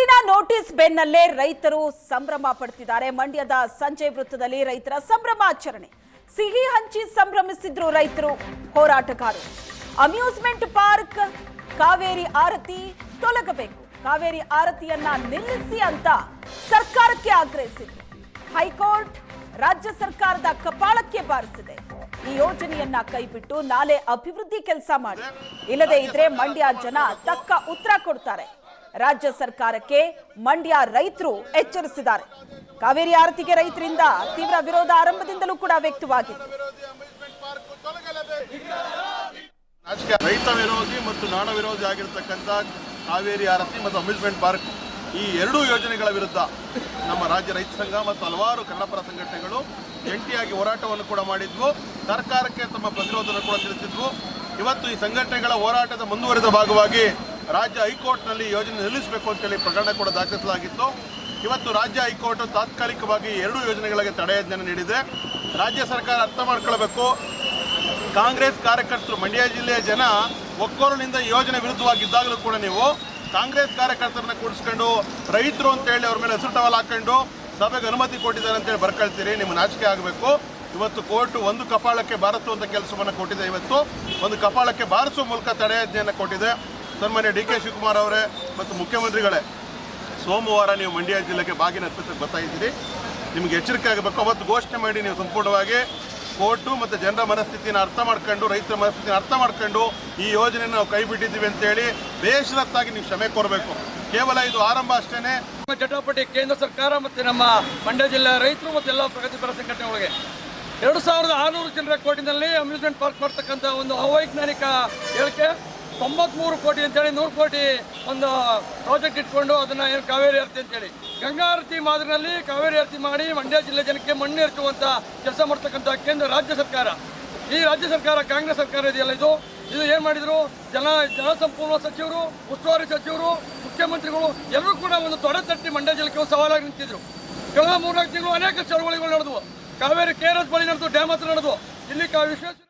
ಕೋರ್ಟಿನ ನೋಟಿಸ್ ಬೆನ್ನಲ್ಲೇ ರೈತರು ಸಂಭ್ರಮ ಪಡ್ತಿದ್ದಾರೆ. ಮಂಡ್ಯದ ಸಂಜೆ ವೃತ್ತದಲ್ಲಿ ರೈತರ ಸಂಭ್ರಮಾಚರಣೆ ಸಿಹಿ ಹಂಚಿ ಸಂಭ್ರಮಿಸಿದ್ರು ರೈತರು ಹೋರಾಟಗಾರರು. ಅಮ್ಯೂಸ್ಮೆಂಟ್ ಪಾರ್ಕ್, ಕಾವೇರಿ ಆರತಿ ತೊಲಗಬೇಕು. ಕಾವೇರಿ ಆರತಿಯನ್ನ ನಿಲ್ಲಿಸಿ ಅಂತ ಸರ್ಕಾರಕ್ಕೆ ಆಗ್ರಹಿಸಿದ್ರು. ಹೈಕೋರ್ಟ್ ರಾಜ್ಯ ಸರ್ಕಾರದ ಕಪಾಳಕ್ಕೆ ಬಾರಿಸಿದೆ. ಈ ಯೋಜನೆಯನ್ನ ಕೈಬಿಟ್ಟು ನಾಳೆ ಅಭಿವೃದ್ಧಿ ಕೆಲಸ ಮಾಡಿ. ಇಲ್ಲದೆ ಇದ್ರೆ ಮಂಡ್ಯ ಜನ ತಕ್ಕ ಉತ್ತರ ಕೊಡ್ತಾರೆ. ರಾಜ್ಯ ಸರ್ಕಾರಕ್ಕೆ ಮಂಡ್ಯ ರೈತರು ಎಚ್ಚರಿಸಿದ್ದಾರೆ. ಕಾವೇರಿ ಆರತಿಗೆ ರೈತರಿಂದ ತೀವ್ರ ವಿರೋಧ ಆರಂಭದಿಂದಲೂ ಕೂಡ ವ್ಯಕ್ತವಾಗಿದೆ. ರೈತ ವಿರೋಧಿ ಮತ್ತು ನಾಡ ವಿರೋಧಿ ಆಗಿರ್ತಕ್ಕಂಥ ಕಾವೇರಿ ಆರತಿ ಮತ್ತು ಅಮ್ಯೂಸ್ಮೆಂಟ್ ಪಾರ್ಕ್ ಈ ಎರಡೂ ಯೋಜನೆಗಳ ವಿರುದ್ಧ ನಮ್ಮ ರಾಜ್ಯ ರೈತ ಸಂಘ ಮತ್ತು ಹಲವಾರು ಕನ್ನಡಪರ ಸಂಘಟನೆಗಳು ಜಂಟಿಯಾಗಿ ಹೋರಾಟವನ್ನು ಕೂಡ ಮಾಡಿದ್ವು. ಸರ್ಕಾರಕ್ಕೆ ತಮ್ಮ ಪ್ರತಿರೋಧವನ್ನು ಕೂಡ ತಿಳಿಸಿದ್ವು. ಇವತ್ತು ಈ ಸಂಘಟನೆಗಳ ಹೋರಾಟದ ಮುಂದುವರಿದ ಭಾಗವಾಗಿ ರಾಜ್ಯ ಹೈಕೋರ್ಟ್ನಲ್ಲಿ ಯೋಜನೆ ನಿಲ್ಲಿಸಬೇಕು ಅಂತೇಳಿ ಪ್ರಕರಣ ಕೂಡ ದಾಖಲಿಸಲಾಗಿತ್ತು. ಇವತ್ತು ರಾಜ್ಯ ಹೈಕೋರ್ಟ್ ತಾತ್ಕಾಲಿಕವಾಗಿ ಎರಡೂ ಯೋಜನೆಗಳಿಗೆ ತಡೆಯಾಜ್ಞೆಯನ್ನು ನೀಡಿದೆ. ರಾಜ್ಯ ಸರ್ಕಾರ ಅರ್ಥ ಮಾಡ್ಕೊಳ್ಬೇಕು. ಕಾಂಗ್ರೆಸ್ ಕಾರ್ಯಕರ್ತರು, ಮಂಡ್ಯ ಜಿಲ್ಲೆಯ ಜನ ಒಕ್ಕೋರಿನಿಂದ ಯೋಜನೆ ವಿರುದ್ಧವಾಗಿದ್ದಾಗಲೂ ಕೂಡ ನೀವು ಕಾಂಗ್ರೆಸ್ ಕಾರ್ಯಕರ್ತರನ್ನ ಕೂಡಿಸ್ಕೊಂಡು ರೈತರು ಅಂತ ಹೇಳಿ ಅವ್ರ ಮೇಲೆ ಹೆಸರು ಟವಲ್ ಹಾಕೊಂಡು ಸಭೆಗೆ ಅನುಮತಿ ಕೊಟ್ಟಿದ್ದಾರೆ ಅಂತೇಳಿ ಬರ್ಕೊಳ್ತೀರಿ. ನಿಮ್ಮ ನಾಚಿಕೆ ಆಗಬೇಕು. ಇವತ್ತು ಕೋರ್ಟ್ ಒಂದು ಕಪಾಳಕ್ಕೆ ಬಾರಿಸುವಂಥ ಕೆಲಸವನ್ನು ಕೊಟ್ಟಿದೆ ಇವತ್ತು. ಒಂದು ಕಪಾಳಕ್ಕೆ ಬಾರಿಸುವ ಮೂಲಕ ತಡೆಯಾಜ್ಞೆಯನ್ನು ಕೊಟ್ಟಿದೆ. ಸನ್ಮಾನ್ಯ ಡಿ ಕೆ ಶಿವಕುಮಾರ್ ಅವರೇ ಮತ್ತು ಮುಖ್ಯಮಂತ್ರಿಗಳೇ, ಸೋಮವಾರ ನೀವು ಮಂಡ್ಯ ಜಿಲ್ಲೆಗೆ ಬಾಗಿನ ಅರ್ಪಿಸಕ್ಕೆ ಬರ್ತಾ ಇದ್ದೀರಿ. ನಿಮ್ಗೆ ಎಚ್ಚರಿಕೆ ಆಗಬೇಕು. ಅವತ್ತು ಘೋಷಣೆ ಮಾಡಿ ನೀವು ಸಂಪೂರ್ಣವಾಗಿ ಕೋರ್ಟು ಮತ್ತು ಜನರ ಮನಸ್ಥಿತಿನ ಅರ್ಥ ಮಾಡ್ಕೊಂಡು, ರೈತರ ಮನಸ್ಥಿತಿನ ಅರ್ಥ ಮಾಡ್ಕೊಂಡು ಈ ಯೋಜನೆಯನ್ನು ನಾವು ಕೈ ಬಿಟ್ಟಿದ್ದೀವಿ ಅಂತೇಳಿ ಬೇಷರತ್ತಾಗಿ ನೀವು ಕ್ಷಮೆ ಕೋರಬೇಕು. ಕೇವಲ ಇದು ಆರಂಭ ಅಷ್ಟೇ ನಮ್ಮ ಚಟಾಪಟಿ ಕೇಂದ್ರ ಸರ್ಕಾರ ಮತ್ತು ನಮ್ಮ ಮಂಡ್ಯ ಜಿಲ್ಲೆಯ ರೈತರು ಮತ್ತು ಎಲ್ಲ ಪ್ರಗತಿಪರ ಸಂಘಟನೆಗಳಿಗೆ ಎರಡು ಸಾವಿರದ ಆರುನೂರು ಜನರ ಕೋಟಿನಲ್ಲಿ ಅಮ್ಯೂಸ್ಮೆಂಟ್ ಪಾರ್ಕ್ ಮಾಡ್ತಕ್ಕಂಥ ಒಂದು ಅವೈಜ್ಞಾನಿಕ ಹೇಳಿಕೆ. ತೊಂಬತ್ಮೂರು ಕೋಟಿ ಅಂತೇಳಿ, ನೂರು ಕೋಟಿ ಒಂದು ಪ್ರಾಜೆಕ್ಟ್ ಇಟ್ಕೊಂಡು ಅದನ್ನು ಏನು ಕಾವೇರಿ ಆರತಿ ಅಂತೇಳಿ. ಗಂಗಾ ಆರತಿ ಮಾದರಿನಲ್ಲಿ ಕಾವೇರಿ ಆರತಿ ಮಾಡಿ ಮಂಡ್ಯ ಜಿಲ್ಲೆ ಜನಕ್ಕೆ ಮಣ್ಣು ಎರಚುವಂಥ ಕೆಲಸ ಮಾಡ್ತಕ್ಕಂಥ ಕೇಂದ್ರ, ರಾಜ್ಯ ಸರ್ಕಾರ. ಈ ರಾಜ್ಯ ಸರ್ಕಾರ, ಕಾಂಗ್ರೆಸ್ ಸರ್ಕಾರ ಇದೆಯಲ್ಲ ಇದು? ಇದು ಏನು ಮಾಡಿದ್ರು? ಜನ ಜಲಸಂಪನ್ಮೂಲ ಸಚಿವರು, ಉಸ್ತುವಾರಿ ಸಚಿವರು, ಮುಖ್ಯಮಂತ್ರಿಗಳು ಎಲ್ಲರೂ ಕೂಡ ಒಂದು ತೊಡೆ ತಟ್ಟಿ ಮಂಡ್ಯ ಜಿಲ್ಲೆಗೆ ಸವಾಲಾಗಿ ನಿಂತಿದ್ರು. ಕಳೆದ ಮೂರ್ನಾಲ್ಕು ತಿಂಗಳು ಅನೇಕ ಚಳವಳಿಗಳು ನಡೆದವು. ಕಾವೇರಿ, ಕೆ ಆರ್ ಬಳಿ ನಡೆದು, ಡ್ಯಾಮ್ ಹತ್ರ ನಡೆದು. ಇಲ್ಲಿ ಕಾ ವಿಶ್ವೇಶ್ವರ